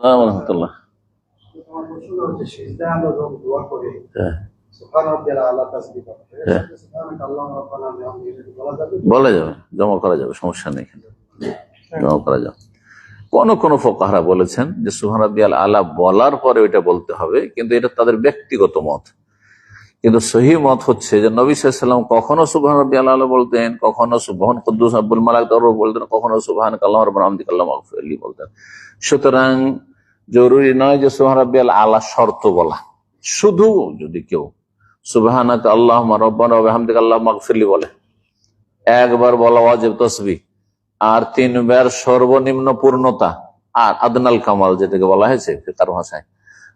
রহমতুল্লাহ হ্যাঁ, বলা যাবে জমা করা যাবে সমস্যা নেই। জমা করা যাবে। কোন কোন ফোকাহারা বলেছেন যে সুহান রাব্বিয়াল আলা বলার পরে ওইটা বলতে হবে কিন্তু এটা তাদের ব্যক্তিগত মত। কিন্তু সহি মত হচ্ছে যে নবী সাল্লাম কখনো সুবহান রব্বি আল্লাহ বলতেন কখনো সুবহান কুদ্দুস আব্বুল মালাক বলতেন কখনো সুবহান কাল্লাহ রব্বান আমদিক আল্লাহ মাগফিরলি বলতেন। সুতরাং জরুরি নয় যে রব্বি আল্লাহ শর্ত বলা। শুধু যদি কেউ সুবহানাক আল্লাহ রব্বান হামদিক আল্লাহ মাগফিরলি বলে। একবার বলা ওয়াজিব তসবি আর তিনবার সর্বনিম্ন পূর্ণতা। আর আদনাল কামাল যেটাকে বলা হয়েছে তার ভাষায়।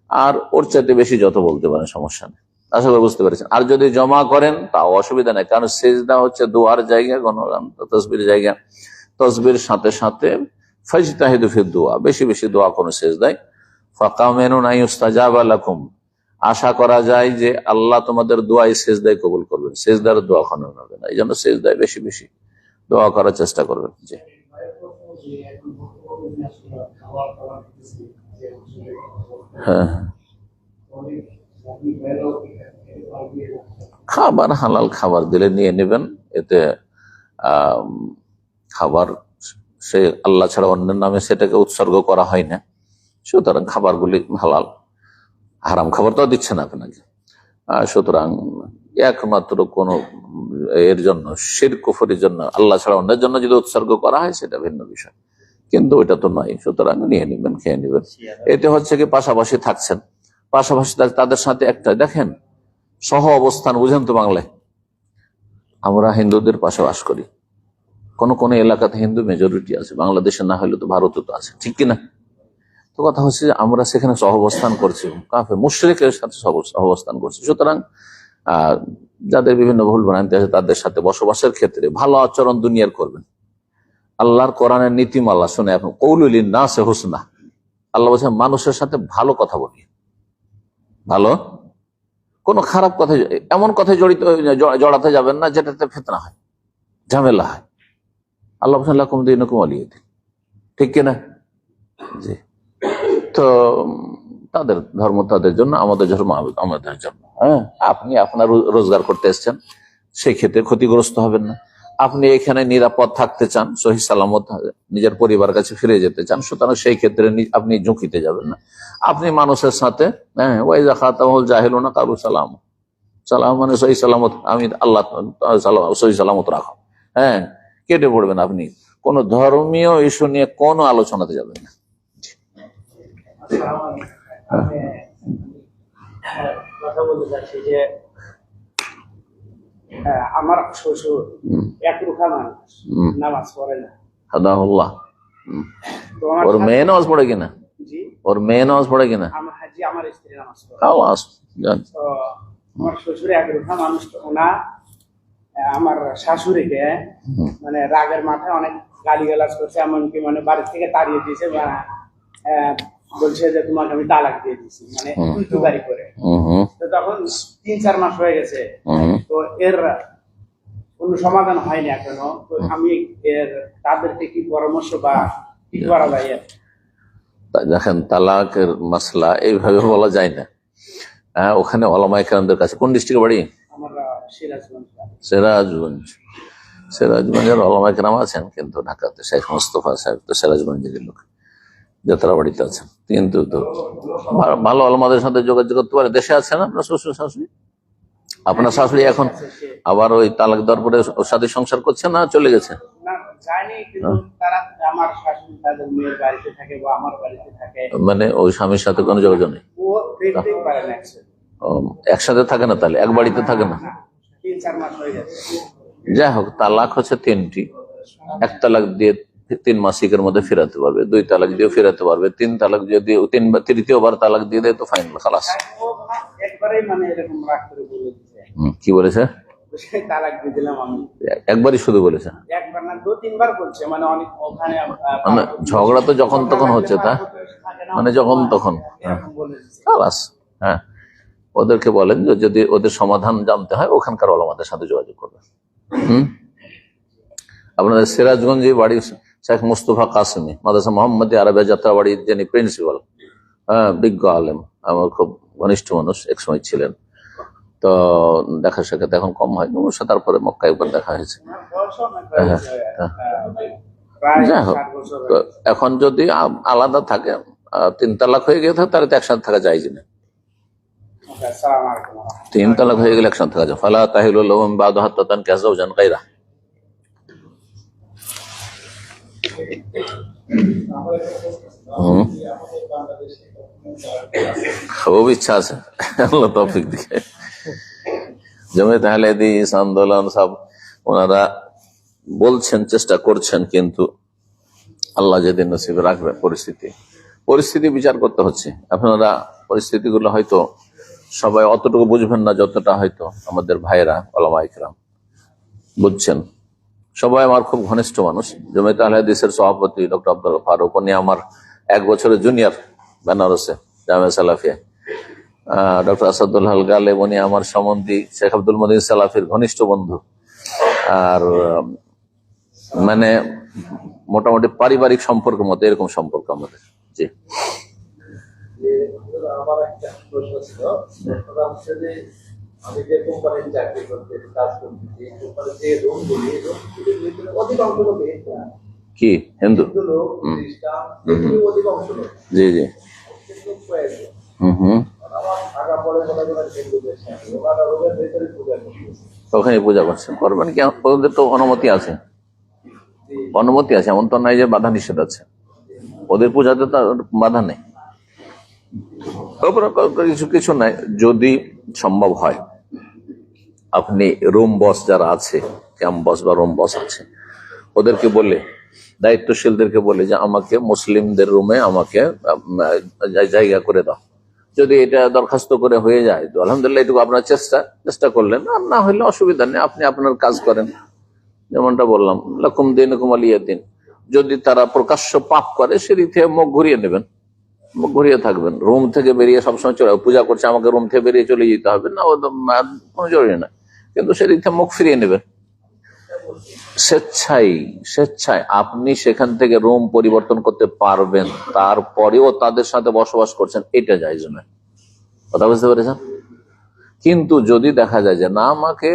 আর ওর চাইতে বেশি যত বলতে পারেন, সমস্যা নেই। আশা করি বুঝতে পেরেছেন। আর যদি জমা করেন, তাও অসুবিধা নেই। কারণ সেজদা হচ্ছে দোয়ার জায়গা গণগান তসবির জায়গা। তসবির সাথে সাথে ফজতাহিদু ফির দোয়া, বেশি বেশি দোয়া কোনো সেজ দেয় ফাঁকা মেনু নাই উস্তাজাব আলাকুম আশা করা যায় যে আল্লাহ তোমাদের দোয়াই সেজদায় কবুল করবেন শেষ সেজদার দোয়া খানো হবে না। এই জন্য সেজদায় বেশি বেশি দোয়া করার চেষ্টা করবেন। হ্যাঁ হ্যাঁ। খাবার, হালাল খাবার দিলে নিয়ে নেবেন, এতে খাবার সে আল্লাহ ছাড়া অন্যের নামে সেটাকে উৎসর্গ করা হয় না। সুতরাং খাবারগুলি হালাল। হারাম খাবার তো দিচ্ছে না আপনাকে। সুতরাং একমাত্র কোন এর জন্য শির কুফরির জন্য, আল্লাহ ছাড়া অন্যের জন্য যদি উৎসর্গ করা হয়, সেটা ভিন্ন বিষয়। কিন্তু ওইটা তো নয়। সুতরাং নিয়ে নেবেন, খেয়ে নেবেন। এতে হচ্ছে কি পাশাপাশি থাকছেন। পাশাপাশি তাদের সাথে একটা, দেখেন, সহ অবস্থান, বুঝেন তো বাংলায়। আমরা হিন্দুদের পাশে বাস করি। কোন কোন এলাকাতে হিন্দু মেজরিটি আছে, বাংলাদেশে না হলে তো ভারতে তো আছে, ঠিক কিনা? তো কথা হচ্ছে যে আমরা সেখানে সহবস্থান করছি কাফে মুশ্রিকের সাথে সহ- সহবস্থান করছি। সুতরাং যাদের বিভিন্ন ভুল ভ্রান্তি আছে তাদের সাথে বসবাসের ক্ষেত্রে ভালো আচরণ দুনিয়ার করবেন। আল্লাহর কোরআনের নীতিমালা শুনে এখন কৌলুলিন না সে হোসনা। আল্লাহ বলছেন, মানুষের সাথে ভালো কথা বলি। ভালো? কোনো খারাপ কথা এমন কথায় জড়িত জড়াতে যাবেন না যেটাতে ফেতনা হয়, ঝামেলা হয়। আল্লাহ ঠিক কিনা? জি। তো তাদের ধর্ম তাদের জন্য, আমাদের ধর্ম আমাদের- জন্য হ্যাঁ? আপনি আপনার রোজগার করতে এসছেন সেই ক্ষেত্রে ক্ষতিগ্রস্ত হবেন না। আপনি এখানে নিরাপদ থাকতে চান, সহি সালামত, নিজের পরিবার কাছে ফিরে যেতে চান, সুতরাং সেই ক্ষেত্রে আপনি ঝুঁকিতে যাবেন না। আপনি মানুষের সাথে হ্যাঁ জাহেল না কারু সালাম। সালাম মানে সহি সালামত, আমি আল্লাহ, সহি সালামত রাখো হ্যাঁ? কেটে পড়বেন আপনি। কোন ধর্মীয় ইস্যু নিয়ে কোনো আলোচনাতে যাবেন না। কথা বলতে চাচ্ছি যে আমার শ্বশুর এক রুখা মানুষ নামাজ পড়ে না। হাদাহুল্লাহ। হুম। তো আমার ওর শাশুড়ি- মেয়ে নামাজ পড়ে কিনা? ওর মেয়ে নামাজ পড়ে কিনা? আমার স্ত্রী নামাজ পড়ে। খালাস যান। তো আমার শ্বশুর এক রুখা মানুষ ওনা আমার শাশুড়িকে মানে রাগের মাথায় অনেক গালি গালাজ করছে এমনকি মানে বাড়ি থেকে তাড়িয়ে দিয়েছে আহ, বলছে যে তোমাকে আমি তালাক দিয়ে দিয়েছি মানে গাড়ি করে। তো তখন তিন চার মাস হয়ে গেছে। তো এর কোনো সমাধান হয়নি এখনও। তো আমি এর তাদেরকে কি পরামর্শ বা কি করা যায়? দেখেন তালাকের মাসলা এইভাবে বলা যায় না। হ্যাঁ ওখানে ওলামাইকারদের কাছে কোন ডিস্ট্রিক্ট বাড়ি? সিরাজগঞ্জ সিরাজগঞ্জ। সিরাজগঞ্জের ওলামাইকরাম আছেন কিন্তু ঢাকাতে শেখ মোস্তফা সাহেব তো সিরাজগঞ্জের লোক যাত্রাবাড়িতে আছেন। কিন্তু তো ভালো আলমাদের সাথে যোগাযোগ করতে পারে। দেশে আছেন আপনার শ্বশুর শাশুড়ি? আপনার শাশুড়ি এখন আবার ওই তালাক দেওয়ার পরে ওর সাথে সংসার করছে না চলে গেছে? বাড়িতে বাড়িতে থাকে। মানে ওই স্বামীর সাথে কোনো যোগাযোগ নেই? একসাথে। থাকে না তাহলে? এক বাড়িতে থাকে না। যাই হোক তালাক হচ্ছে তিনটি। এক তালাক দিয়ে তিন মাসিকের মধ্যে ফেরাতে পারবে দুই তালাক দিয়ে ফেরাতে পারবে তিন তালাক যদি তিন তৃতীয়বার তালাক দিয়ে দেয় তো ফাইনাল খালাস। মানে কি বলেছে? একবারই শুধু বলেছে? মানে মানে ঝগড়া তো যখন তখন হচ্ছে তা মানে যখন তখন খালাস হ্যাঁ। ওদেরকে বলেন যে যদি ওদের সমাধান জানতে হয় ওখানকার ওলামাদের সাথে যোগাযোগ করবে হুম? আপনাদের সিরাজগঞ্জে বাড়ি শেখ মুস্তফা কাসমি মাদাসা মোহাম্মদ আরবিয়া যাত্রা বাড়ির যিনি প্রিন্সিপাল হ্যাঁ বিজ্ঞ আলেম আমার খুব ঘনিষ্ঠ মানুষ একসময় ছিলেন। তো দেখা সাক্ষাৎ এখন কম হয় তারপরে মক্কা একবার দেখা হয়েছে। হ্যাঁ, হয়েছে, আহ, প্রায় যাই হোক এখন যদি আলাদা থাকে তিন তালাক হয়ে গিয়ে থাকে তাহলে তো একসাথে থাকা যায় না তিন তালাক হয়ে গেলে একসাথে থাকা ফালা তাহিল বাদ হাত্তান কেসাও জান কাইরা খুব ইচ্ছা আছে। আল্লাহ তৌফিক দিকে। জমে তাহলে দিস আন্দোলন সব ওনারা বলছেন, চেষ্টা করছেন, কিন্তু আল্লাহ যেদিন নসিবে রাখবে পরিস্থিতি। পরিস্থিতি বিচার করতে হচ্ছে। আপনারা পরিস্থিতিগুলো হয়তো সবাই অতটুকু বুঝবেন না যতটা হয়তো আমাদের ভাইরা ওলামাইকরাম বুঝছেন? সবাই আমার খুব ঘনিষ্ঠ মানুষ। জমিতে আলহাদিসের সভাপতি ডক্টর আব্দুল ফারুক, উনি আমার এক বছরের জুনিয়র বেনারসে, জামে সালাফিয়া। ডক্টর আসাদুল হাল গালেব, উনি আমার সম্বন্ধী, শেখ আব্দুল মদিন সালাফির ঘনিষ্ঠ বন্ধু। আর মানে মোটামুটি পারিবারিক সম্পর্ক মতো, এরকম সম্পর্ক আমাদের। জি। যে আমার একটা প্রশ্ন ছিল যে আমি যে কোম্পানির চাকরি করতে কাজ করতেছি কোম্পানির যে রুমগুলি রুমগুলির অধিকাংশ লোক কি? হিন্দু? লোক খ্রিস্টান অধিকাংশ লোক। জি জি। হুম হুম। ওখানে পূজা করছেন করবেন কি? ওদের তো অনুমতি আছে। অনুমতি আছে। এমন তো নাই যে বাধা নিষেধ আছে। ওদের পূজাতে তো বাধা নেই। কিছু কিছু নাই, যদি সম্ভব হয়। আপনি রুম বস যারা আছে ক্যাম্প বস বা রুম বস আছে, ওদেরকে বলে, দায়িত্বশীলদেরকে বলে যে, আমাকে মুসলিমদের রুমে আমাকে জায়গা করে দাও। যদি এটা দরখাস্ত করে হয়ে যায়, তো আলহামদুলিল্লাহ এটুকু আপনার চেষ্টা চেষ্টা করলেন। আর না হলে অসুবিধা নেই, আপনি আপনার কাজ করেন। যেমনটা বললাম, লকুম দিন কুমালিয়া দিন যদি তারা প্রকাশ্য পাপ করে, সেদিক থেকে মুখ ঘুরিয়ে নেবেন। ঘুরিয়ে থাকবেন। রুম থেকে বেরিয়ে সবসময় চলে পূজা করছে আমাকে রুম থেকে বেরিয়ে চলে যেতে হবে। না ও তো, কোনো জরুরি না। কিন্তু সেদিক থেকে মুখ ফিরিয়ে নেবেন স্বেচ্ছায় স্বেচ্ছায় আপনি সেখান থেকে রুম পরিবর্তন করতে পারবেন। তারপরেও তাদের সাথে বসবাস করছেন এটা যাই না কথা বুঝতে পেরেছেন? কিন্তু যদি দেখা যায় যে না আমাকে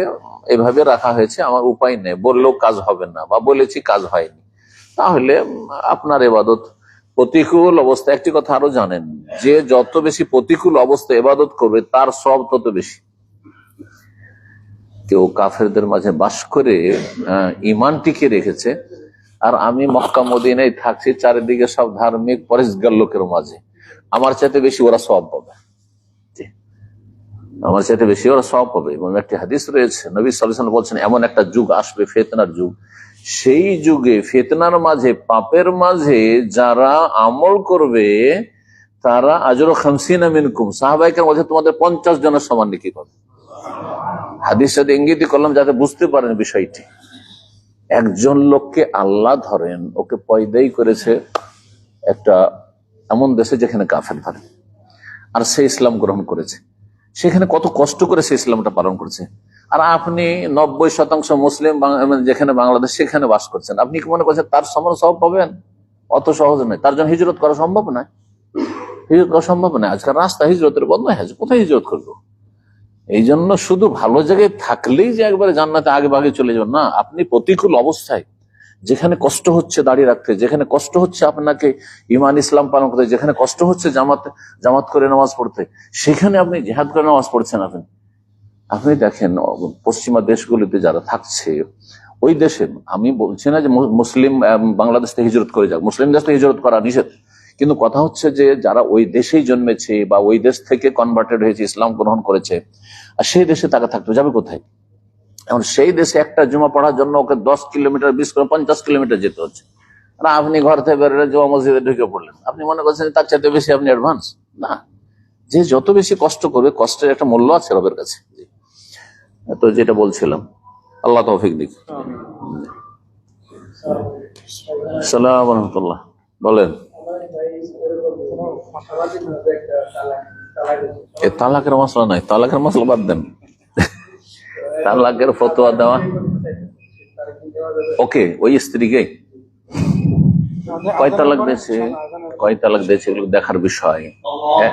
এভাবে রাখা হয়েছে আমার উপায় নেই বললেও কাজ হবে না বা বলেছি কাজ হয়নি তাহলে আপনার এবাদত প্রতিকূল অবস্থা। একটি কথা আরও জানেন, যে যত বেশি প্রতিকূল অবস্থা এবাদত করবে, তার সব তত বেশি। কেউ কাফেরদের মাঝে বাস করে ইমান টিকে রেখেছে, আর আমি মক্কা মদিনায় থাকছি, চারিদিকে সব ধার্মিক পরিষ্কার লোকের মাঝে। আমার চাইতে বেশি ওরা সব পাবে। আমার চাইতে বেশি ওরা সব পাবে। এবং একটি হাদিস রয়েছে, নবী সাল্লাম বলছেন, এমন একটা যুগ আসবে, ফেতনার যুগ। সেই যুগে ফেতনার মাঝে, পাপের মাঝে যারা আমল করবে, তারা আজর খামসিনা মিনকুম। সাহাবাইকের মধ্যে তোমাদের পঞ্চাশ জনের সমান নাকি করবে হাদিস সাথে ইঙ্গিতই করলাম, যাতে বুঝতে পারেন বিষয়টি। একজন লোককে আল্লাহ ধরেন, ওকে পয়দাই করেছে একটা এমন দেশে যেখানে কাফের ধরে। আর সে ইসলাম গ্রহণ করেছে। সেখানে কত কষ্ট করে সে ইসলামটা পালন করছে। আর আপনি নব্বই শতাংশ মুসলিম মানে যেখানে বাংলাদেশ, সেখানে বাস করছেন। আপনি কি মনে করছেন তার সমান সব পাবেন? অত সহজ নয়। তার জন্য হিজরত করা সম্ভব নয়। হিজরত করা সম্ভব নয়। আজকাল রাস্তা হিজরতের বন্ধ হয়ে আছে। কোথায় হিজরত করব? এই জন্য শুধু ভালো জায়গায় থাকলেই যে একবারে জান্নাতে আগে ভাগে চলে যাবেন। না, আপনি প্রতিকূল অবস্থায় যেখানে কষ্ট হচ্ছে দাঁড়িয়ে রাখতে, যেখানে কষ্ট হচ্ছে আপনাকে ইমান ইসলাম পালন করতে, যেখানে কষ্ট হচ্ছে জামাত জামাত করে নামাজ পড়তে, সেখানে আপনি জেহাদ করে নামাজ পড়ছেন আপনি। আপনি দেখেন, পশ্চিমা দেশগুলিতে যারা থাকছে, ওই দেশে আমি বলছি না যে মুসলিম বাংলাদেশ থেকে হিজরত করে যাক, মুসলিম দেশ থেকে হিজরত করা নিষেধ। কিন্তু কথা হচ্ছে যে যারা ওই দেশেই জন্মেছে বা ওই দেশ থেকে কনভার্টেড হয়েছে, ইসলাম গ্রহণ করেছে, আর সেই দেশে তাকে থাকতে, যাবে কোথায়? এখন সেই দেশে একটা জুমা পড়ার জন্য ওকে দশ কিলোমিটার বিশ কিলোমিটার পঞ্চাশ কিলোমিটার যেতে হচ্ছে। আর আপনি ঘর থেকে বেরোলে জমা মসজিদে ঢুকে পড়লেন। আপনি মনে করছেন তার চাইতে বেশি আপনি অ্যাডভান্স না। যে যত বেশি কষ্ট করবে, কষ্টের একটা মূল্য আছে রবের কাছে। তো যেটা বলছিলাম, আল্লাহ তৌফিক দিক। সালাম বলেন। তালাকের মশলা নাই। তালাকের মশলা বাদ দেন। তালাকের ফতোয়া দেওয়া। ওকে, ওই স্ত্রীকে কয় তালাক দিয়েছে? কয় তালাক দিয়েছে এগুলো দেখার বিষয়। হ্যাঁ?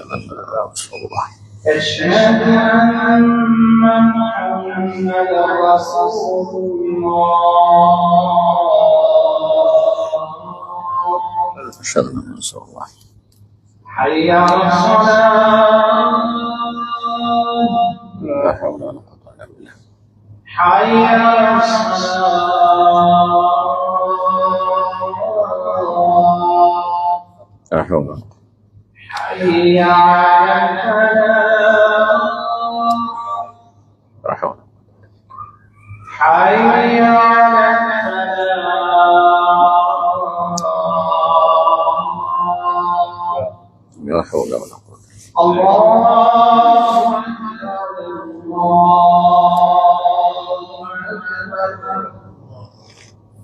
الله أشهد أن محمدا رسول الله أشهد أن رسول الله حي على الصلاة لا حول ولا قوة إلا بالله حي على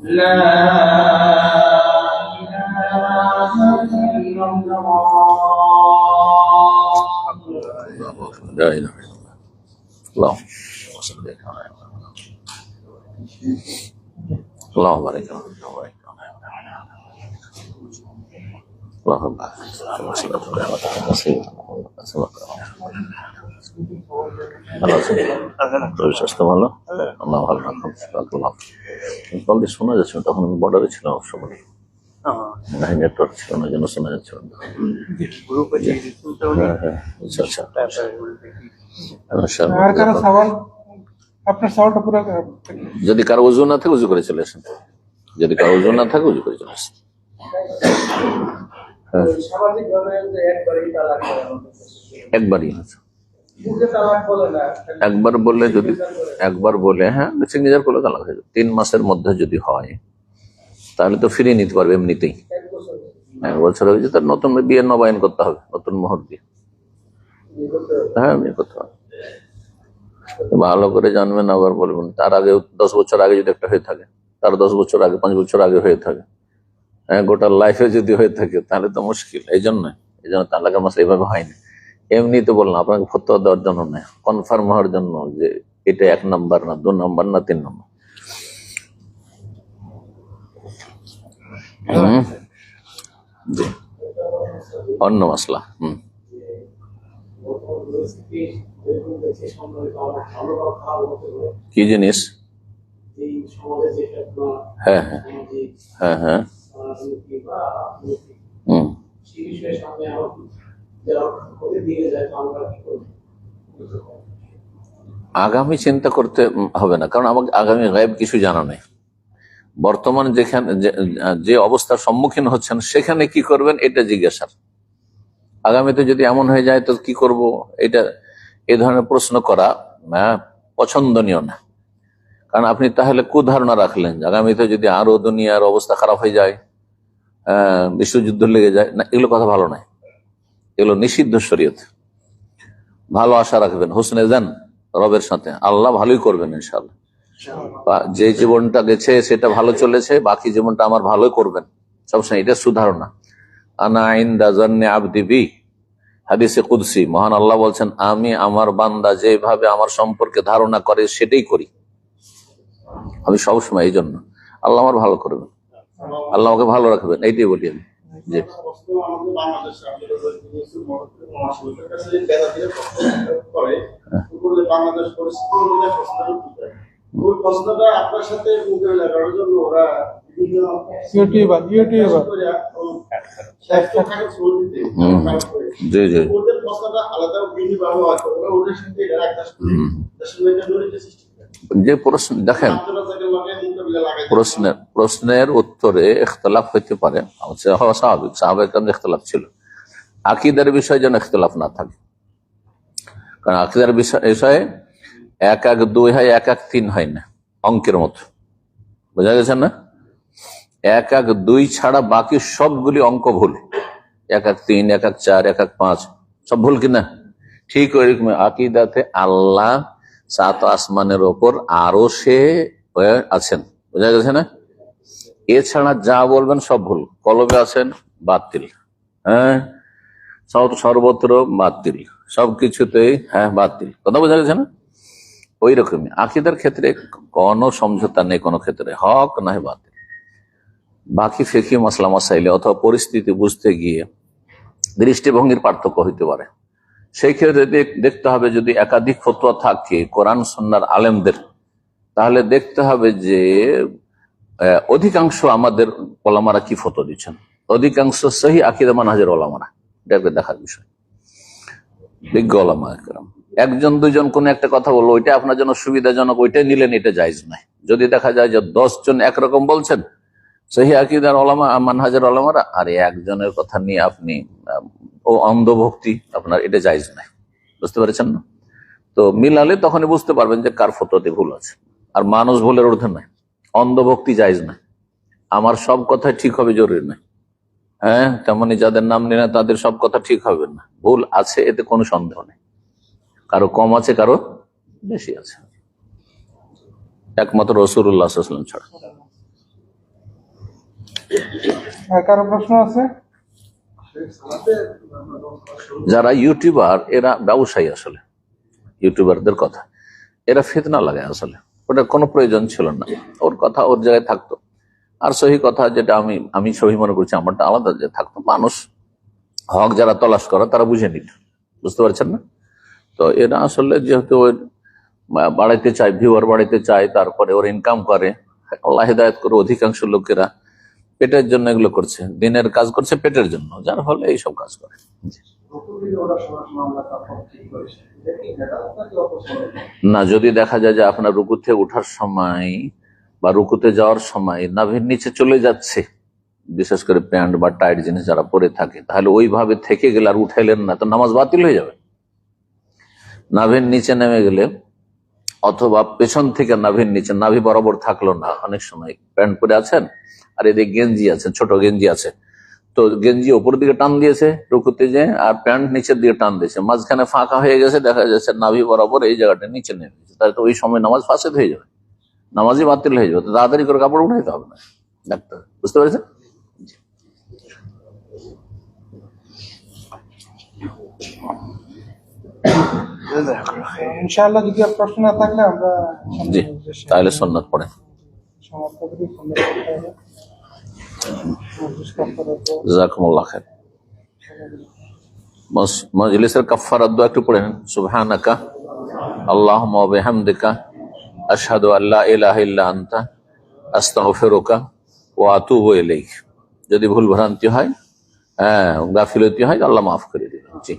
لا إله إلا الله الله أكبر لا إله إلا الله اللهم صل على محمد اللهم بارك على محمد وبارك على محمد اللهم بارك على محمد ভালো আছেন? তবে স্বাস্থ্য ভালো? আল্লাহ ভালো রাখুন রাখলাম কল দিয়ে শোনা যাচ্ছিল তখন আমি বর্ডারে ছিলাম অবশ্য নেটওয়ার্ক ছিল না জন্য শোনা যাচ্ছিল। না আচ্ছা, আচ্ছা। যদি কারও উজু না থাকে উজু করে চলে আসেন। যদি কারও উজু না থাকে উজু করে চলে আসেন। হ্যাঁ। একবারই আচ্ছা। একবার বললে যদি, একবার বলে হ্যাঁ সিগনেচার করলে তালাক হয়ে যাবে। তিন মাসের মধ্যে যদি হয়, তাহলে তো ফিরিয়ে নিতে পারবে এমনিতেই। এক বছর হয়েছে তার নতুন বিয়ে নবায়ন করতে হবে, নতুন মোহর দিয়ে। হ্যাঁ বিয়ে করতে হবে। ভালো করে জানবেন, আবার বলবেন, তার আগে দশ বছর আগে যদি একটা হয়ে থাকে, তার দশ বছর আগে, পাঁচ বছর আগে হয়ে থাকে। হ্যাঁ গোটা লাইফে যদি হয়ে থাকে, তাহলে তো মুশকিল, এই জন্য এই জন্য তালাকের মাসলা এইভাবে হয়নি। এমনি তো বললাম, আপনাকে ফতোয়া দেওয়ার জন্য নয় কনফার্ম হওয়ার জন্য যে এটা এক নাম্বার না, দু নাম্বার না তিন নাম্বার। অন্য মশলা, হুম। কি জিনিস? হ্যাঁ হ্যাঁ। হ্যাঁ হ্যাঁ। হুম। আগামী চিন্তা করতে হবে না কারণ আমাকে আগামী গায়েব কিছু জানা নেই। বর্তমান যেখানে যে- অবস্থার সম্মুখীন হচ্ছেন সেখানে কি করবেন এটা জিজ্ঞাসার। আগামীতে যদি এমন হয়ে যায় তো কি করব? এটা এ ধরনের প্রশ্ন করা আহ, পছন্দনীয় না। কারণ আপনি তাহলে কুধারণা রাখলেন আগামীতে যদি আরও দুনিয়ার অবস্থা খারাপ হয়ে যায় বিশ্বযুদ্ধ লেগে যায় না এগুলো কথা ভালো নয়। এগুলো নিষিদ্ধ শরীয়ত। ভালো আশা রাখবেন। হোসনে যান, রবের সাথে। আল্লাহ ভালোই করবেন ইনশাল্লাহ যে জীবনটা গেছে, সেটা ভালো চলেছে, বাকি জীবনটা আমার ভালোই করবেন। সবসময় এটা সুধারণা। আনা ইন্দা জান্নে আবদি বি। হাদিসে কুদসি, মহান আল্লাহ বলছেন, আমি আমার বান্দা যেভাবে আমার সম্পর্কে ধারণা করে, সেটাই করি। আমি সবসময় এই জন্য। আল্লাহ আমার ভালো করবেন। আল্লাহ আমাকে ভালো রাখবেন, এইটাই বলি আমি। জি আপনার সাথে মোকাবিলা করার জন্য ওরা ইউটিউবার ইউটিউবার। জি জি ওদের আলাদা হয় সাথে একটা সৃষ্টি যে প্রশ্ন, দেখেন, প্রশ্নের প্রশ্নের উত্তরে ইখতলাফ হইতে পারে। স্বাভাবিক স্বাভাবিক ইখতলাফ ছিল। আকিদার বিষয়ে যেন ইখতলাফ না থাকে। কারণ আকিদার বিষয়ে এক এক দুই হয়, এক এক তিন হয় না, অঙ্কের মতো। বোঝা গেছে না? এক এক দুই ছাড়া বাকি সবগুলি অঙ্ক ভুল। এক এক তিন, এক এক চার, এক এক পাঁচ, সব ভুল কিনা? ঠিক ওইরকম আকিদাতে আল্লাহ সাত আসমানের ওপর আরও সে আছেন। বোঝা গেছে না? এছাড়া যা বলবেন সব ভুল। কলবে আছেন, বাতিল। হ্যাঁ? সব সর্বত্র বাতিল। সবকিছুতেই হ্যাঁ বাতিল। কথা বোঝা গেছে না? ওই রকমই আকিদার ক্ষেত্রে কোনো সমঝোতা নেই কোনো ক্ষেত্রে। হক না বাতিল। বাকি ফেকি মশলা মশাইলে অথবা পরিস্থিতি বুঝতে গিয়ে দৃষ্টিভঙ্গির পার্থক্য হইতে পারে। সেই ক্ষেত্রে দেখতে হবে যদি একাধিক ফতোয়া থাকে, কোরআন সন্ন্যার আলেমদের, তাহলে দেখতে হবে যে অধিকাংশ আমাদের ওলামারা কি ফটো দিচ্ছেন? অধিকাংশ সহি আকিদা মানহাজের ওলামারা। এটা দেখার বিষয়। বিজ্ঞ ওলামা। একজন দুজন কোন একটা কথা বলল, ওইটা আপনার জন্য সুবিধাজনক, ওইটাই নিলেন, এটা জায়জ নাই যদি দেখা যায় যে দশজন একরকম বলছেন, সহি আকিদার ওলামা, মানহাজের ওলামারা, আর একজনের কথা নিয়ে আপনি ও অন্ধভক্তি, আপনার এটা জায়জ নাই। বুঝতে পেরেছেন না? তো মিলালে তখনই বুঝতে পারবেন যে কার ফটোতে ভুল আছে। আর মানুষ ভুলের ঊর্ধ্বে নাই। অন্ধভক্তি জায়জ নাই। আমার সব কথা ঠিক হবে, জরুরি নাই। হ্যাঁ তেমনি যাদের নাম নিলে তাদের সব কথা ঠিক হবে না। ভুল আছে, এতে কোনো সন্দেহ নেই। কারও কম আছে, কারও বেশি আছে। একমাত্র রসুল্লাহ ছাড়া। কারও প্রশ্ন আছে? যারা ইউটিউবার এরা ব্যবসায়ী আসলে। ইউটিউবারদের কথা। এরা ফিতনা লাগে আসলে। ওটা কোনো প্রয়োজন ছিল না। ওর কথা ওর জায়গায় থাকতো। আর সহি কথা যেটা আমি আমি সহি মনে করছি, আমারটা আলাদা যে থাকতো। মানুষ, হক যারা তলাশ করে, তারা বুঝে নিত। বুঝতে পারছেন না? তো এরা আসলে যেহেতু ওর বাড়াইতে চায় ভিউয়ার বাড়াইতে চায়, তারপরে ওর ইনকাম করে, আল্লাহ হেদায়ত করে অধিকাংশ লোকেরা পেটের জন্য এগুলো করছে, দিনের কাজ করছে পেটের জন্য, যার ফলে এইসব কাজ করে। না, যদি দেখা যায় যে আপনার রুকুতে ওঠার সময় বা রুকুতে যাওয়ার সময় নাভির নিচে চলে যাচ্ছে, বিশেষ করে প্যান্ট বা টাইট জিনিস যারা পরে থাকে, তাহলে ওইভাবে থেকে গেলে আর উঠাইলেন না, তো নামাজ বাতিল হয়ে যাবে। নাভির নিচে নেমে গেলে, অথবা পেছন থেকে নাভির নিচে, নাভি বরাবর থাকল না, অনেক সময় প্যান্ট পরে আছেন আর এদিকে গেঞ্জি আছে ছোট গেঞ্জি আছে। তো গেঞ্জি উপর দিকে টান দিয়েছে রুকুতে যে আর প্যান্ট নিচের দিকে টান দিয়েছে। মাঝখানে ফাঁকা হয়ে গেছে দেখা যাচ্ছে নাভি বরাবর এই জায়গাটা নিচে নেমে গেছে। তাহলে তো ওই সময় নামাজ ফাঁসেদ হয়ে যাবে। নামাজই বাতিল হয়ে যাবে। তাড়াতাড়ি করে কাপড় উঠাইতে হবে না। ডাক্তার বুঝতে পেরেছেন? ইনশাআল্লাহ যদি আর প্রশ্ন না থাকলে আমরা জি তাহলে সন্ন্যত পড়েন। সমাপ্ত করি। খায়ের মস- মজলিসের কাফারাত দোয়া একটু পড়েন সুবহানাকা, আল্লাহুম্মা ওয়া বিহামদিকা, আশহাদু আল্লা ইলাহা ইল্লা আনতা, আস্তাগফিরুকা ওয়া আতুবু ইলাইক। যদি ভুল ভ্রান্তি হয় হ্যাঁ গাফিলতি হয়, আল্লাহ মাফ করে দিবেন। জি।